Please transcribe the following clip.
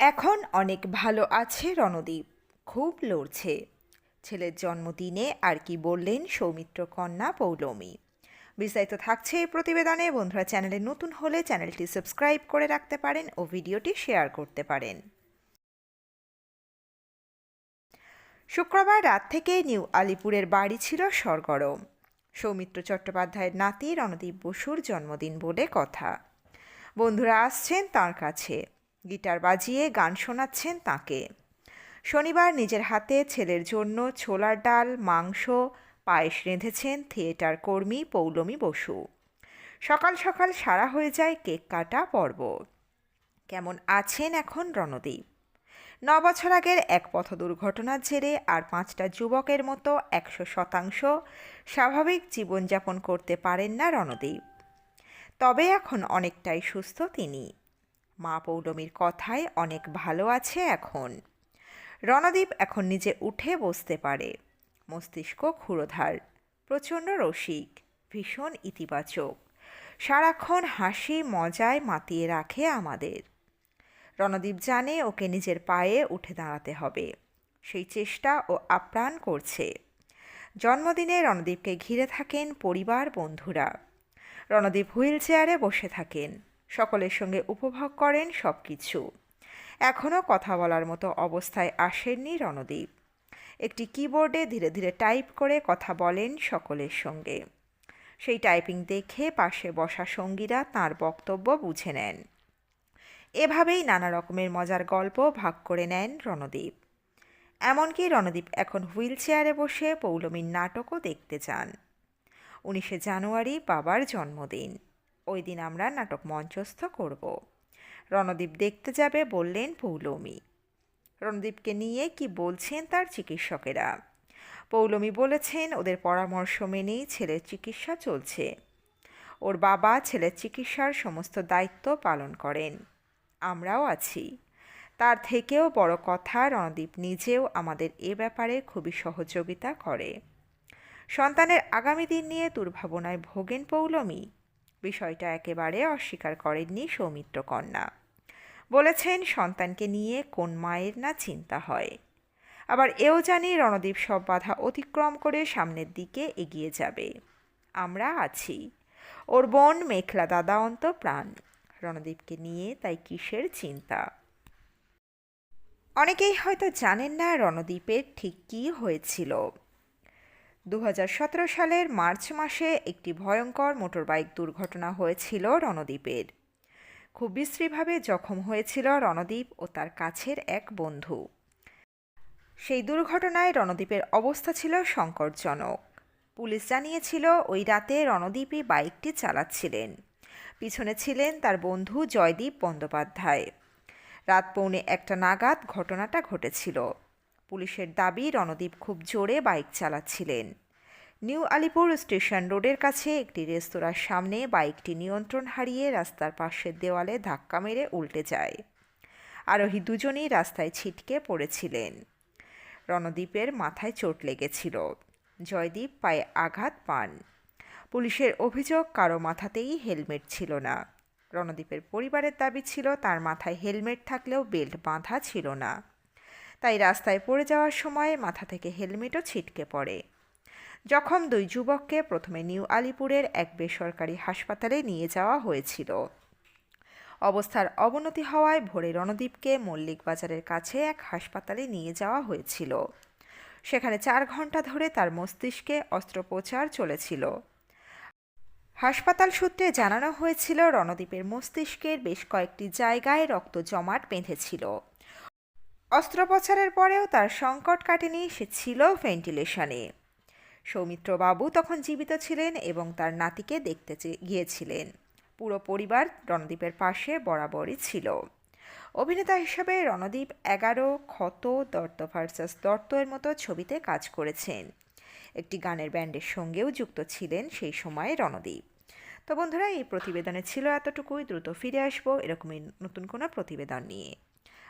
এখন অনেক ভালো আছে রণদীপ। খুব লড়ছে। ছেলের জন্মদিনে আর কি বললেন সৌমিত্র কন্যা পৌলমী। বিস্তারিত থাকছে এই প্রতিবেদনে। বন্ধুরা, চ্যানেলে নতুন হলে চ্যানেলটি সাবস্ক্রাইব করে রাখতে পারেন ও ভিডিওটি শেয়ার করতে পারেন। শুক্রবার রাত থেকে নিউ আলিপুরের বাড়ি ছিল সরগরম সৌমিত্র চট্টোপাধ্যায়ের নাতি রণদীপ বসুর জন্মদিন বলে কথা। বন্ধুরা আসছেন তার কাছে। গিটার বাজিয়ে গান শোনাচ্ছেন তাকে। শনিবার নিজের হাতে ছেলের জন্য ছোলার ডাল, মাংস, পায়েস রেঁধেছেন থিয়েটার কর্মী পৌলমী বসু। সকাল সকাল সারা হয়ে যায় কেক কাটা পর্ব। কেমন আছেন এখন রণদীপ? ন বছর আগের এক পথ দুর্ঘটনার জেরে আর পাঁচটা যুবকের মতো একশো শতাংশ স্বাভাবিক জীবনযাপন করতে পারেন না রণদীপ। তবে এখন অনেকটাই সুস্থ তিনি। মা পৌলমীর কথায় অনেক ভালো আছে এখন। রণদীপ এখন নিজে উঠে বসতে পারে। মস্তিষ্ক ক্ষুরোধার, প্রচণ্ড রসিক, ভীষণ ইতিবাচক। সারাক্ষণ হাসি মজায় মাতিয়ে রাখে আমাদের। রণদীপ জানে ওকে নিজের পায়ে উঠে দাঁড়াতে হবে। সেই চেষ্টা ও আপ্রাণ করছে। জন্মদিনে রণদীপকে ঘিরে থাকেন পরিবার বন্ধুরা। রণদীপ হুইল চেয়ারে বসে থাকেন। সকলের সঙ্গে উপভোগ করেন সব কিছু এখনও কথা বলার মতো অবস্থায় আসেননি রণদীপ। একটি কিবোর্ডে ধীরে ধীরে টাইপ করে কথা বলেন সকলের সঙ্গে। সেই টাইপিং দেখে পাশে বসা সঙ্গীরা তার বক্তব্য বুঝে নেন। এভাবেই নানা রকমের মজার গল্প ভাগ করে নেন রণদীপ। এমনকি রণদীপ এখন হুইল চেয়ারে বসে পৌলমীর নাটকও দেখতে চান। উনিশে জানুয়ারি বাবার জন্মদিন। ওই দিন আমরা নাটক মঞ্চস্থ করব। রণদীপ দেখতে যাবে বললেন পৌলমী। রণদীপকে নিয়ে কি বলছেন তার চিকিৎসকেরা? পৌলমী বলেছেন, ওদের পরামর্শ মেনেই ছেলের চিকিৎসা চলছে। ওর বাবা ছেলের চিকিৎসার সমস্ত দায়িত্ব পালন করেন। আমরাও আছি। তার থেকেও বড় কথা, রণদীপ নিজেও আমাদের এ ব্যাপারে খুবই সহযোগিতা করে। সন্তানের আগামী দিন নিয়ে দুর্ভাবনায় ভোগেন পৌলমী। বিষয়টা একেবারে অস্বীকার করেননি সৌমিত্র কন্যা বলেছেন, সন্তানকে নিয়ে কোন মায়ের না চিন্তা হয়। আবার এও জানি রণদীপ সব বাধা অতিক্রম করে সামনের দিকে এগিয়ে যাবে। আমরা আছি। ওর বোন মেঘলা দাদা অন্ত প্রাণ রণদীপকে নিয়ে তাই কিসের চিন্তা? অনেকেই হয়তো জানেন না রণদীপের ঠিক কী হয়েছিল। দু হাজার সতেরো সালের মার্চ মাসে একটি ভয়ঙ্কর মোটরবাইক দুর্ঘটনা হয়েছিল রণদ্বীপের। খুব বিশ্রীভাবে জখম হয়েছিল রণদ্বীপ ও তার কাছের এক বন্ধু। সেই দুর্ঘটনায় রণদ্বীপের অবস্থা ছিল সংকটজনক। পুলিশ জানিয়েছিল, ওই রাতে রণদ্বীপই বাইকটি চালাচ্ছিলেন। পিছনে ছিলেন তার বন্ধু জয়দীপ বন্দ্যোপাধ্যায়। রাত পৌনে একটা নাগাদ ঘটনাটা ঘটেছিল। পুলিশের দাবি, রণদীপ খুব জোরে বাইক চালাচ্ছিলেন। নিউ আলিপুর স্টেশন রোডের কাছে একটি রেস্তোরাঁর সামনে বাইকটি নিয়ন্ত্রণ হারিয়ে রাস্তার পাশের দেওয়ালে ধাক্কা মেরে উল্টে যায়। আরোহী দুজনেই রাস্তায় ছিটকে পড়েছিলেন। রণদীপের মাথায় চোট লেগেছিল। জয়দীপ পায়ে আঘাত পান। পুলিশের অভিযোগ, কারও মাথাতেই হেলমেট ছিল না। রণদীপের পরিবারের দাবি ছিল, তার মাথায় হেলমেট থাকলেও বেল্ট বাঁধা ছিল না। তাই রাস্তায় পড়ে যাওয়ার সময় মাথা থেকে হেলমেটও ছিটকে পড়ে। জখম দুই যুবককে প্রথমে নিউ আলিপুরের এক বেসরকারি হাসপাতালে নিয়ে যাওয়া হয়েছিল। অবস্থার অবনতি হওয়ায় ভোরে রণদীপকে মল্লিক বাজারের কাছে এক হাসপাতালে নিয়ে যাওয়া হয়েছিল। সেখানে চার ঘণ্টা ধরে তার মস্তিষ্কে অস্ত্রোপচার চলেছিল। হাসপাতাল সূত্রে জানানো হয়েছিল, রণদীপের মস্তিষ্কের বেশ কয়েকটি জায়গায় রক্ত জমাট বেঁধেছিল। অস্ত্রোপচারের পরেও তার সংকট কাটেনি, সে ছিল ভেন্টিলেশনে। সৌমিত্রবাবু তখন জীবিত ছিলেন এবং তার নাতিকে দেখতে গিয়েছিলেন। পুরো পরিবার রণদীপের পাশে বরাবরই ছিল। অভিনেতা হিসাবে রণদীপ এগারো, ক্ষত, দত্ত ভার্সাস দত্ত এর মতো ছবিতে কাজ করেছেন। একটি গানের ব্যান্ডের সঙ্গেও যুক্ত ছিলেন সেই সময়ে রণদীপ। তো বন্ধুরা, এই প্রতিবেদনে ছিল এতটুকুই। দ্রুত ফিরে আসব। এরকমই নতুন কোনো প্রতিবেদন নিয়ে।